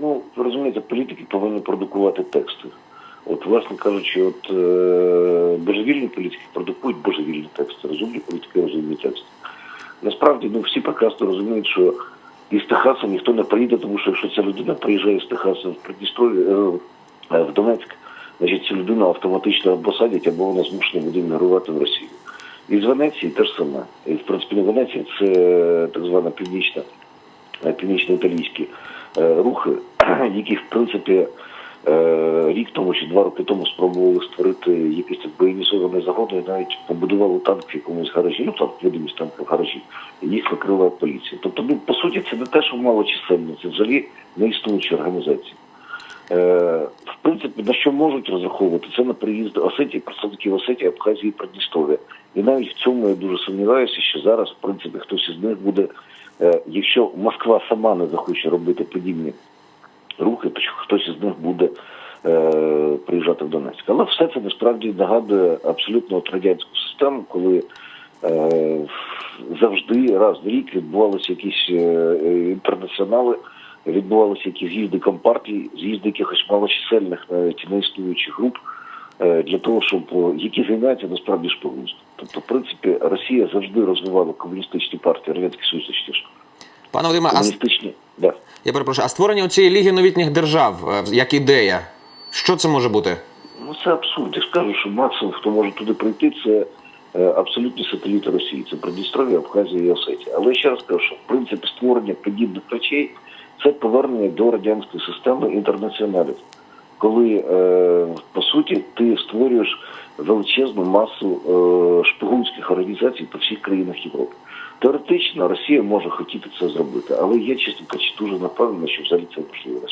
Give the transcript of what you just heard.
Ну, ви розумієте, політики повинні продукувати тексти. От, власне кажучи, от е, божевільні політики продукують божевільні тексти, розумні політики розумні тексти. Насправді, ну всі прекрасно розуміють, що із Техасу ніхто не приїде, тому що якщо ця людина приїжджає з Техасу в Придністров'я, е, е, в Донецьк, значить цю людину автоматично або садять, або вона змушена буде мігрувати в Росію. І з Венеції теж саме. І, в принципі, не Венеція це так звана північна, е, північно-італійські е, рухи, які, в принципі, е, рік тому чи два роки тому спробували створити якийсь так воєнізований загон і навіть побудували танк в якомусь гаражі, ну там видимість танку в гаражі, і їх викрила поліція. Тобто, ну, по суті, це не те, що малочисельно, це взагалі не існуючі організації. Е, в принципі, на що можуть розраховувати, це на приїзд Осетії, представників Осетії, Абхазії Придністров'я. І навіть в цьому я дуже сумніваюся, що зараз, в принципі, хтось із них буде, е, якщо Москва сама не захоче робити подібні рухи, то хтось із них буде е, приїжджати в Донецьк. Але все це насправді нагадує абсолютно от радянську систему, коли е, завжди раз в рік відбувалися якісь е, інтернаціонали, відбувалися якісь з'їзди компартій, з'їзди якихось малочисельних навіть неіснуючих груп. е, Для того, щоб які займаються насправді шпигунством. Тобто, в принципі, Росія завжди розвивала комуністичні партії, Радянський Союз точніше. Пане а Комуністичні, да. я перепрошую, а створення цієї ліги новітніх держав е, як ідея, що це може бути? Ну це абсурд. Я ж кажу, що максимум, хто може туди прийти, це е, абсолютні сателіти Росії. Це Придністров'я, Абхазія і Осетія. Але ще раз кажу, що в принципі створення подібних речей це повернення до радянської системи інтернаціоналів, коли е, по суті ти створюєш величезну масу е, шпигунських організацій по всіх країнах Європи. Теоретично Росія може хотіти це зробити, але я, чесно кажучи, дуже напевно, що взагалі це можливо.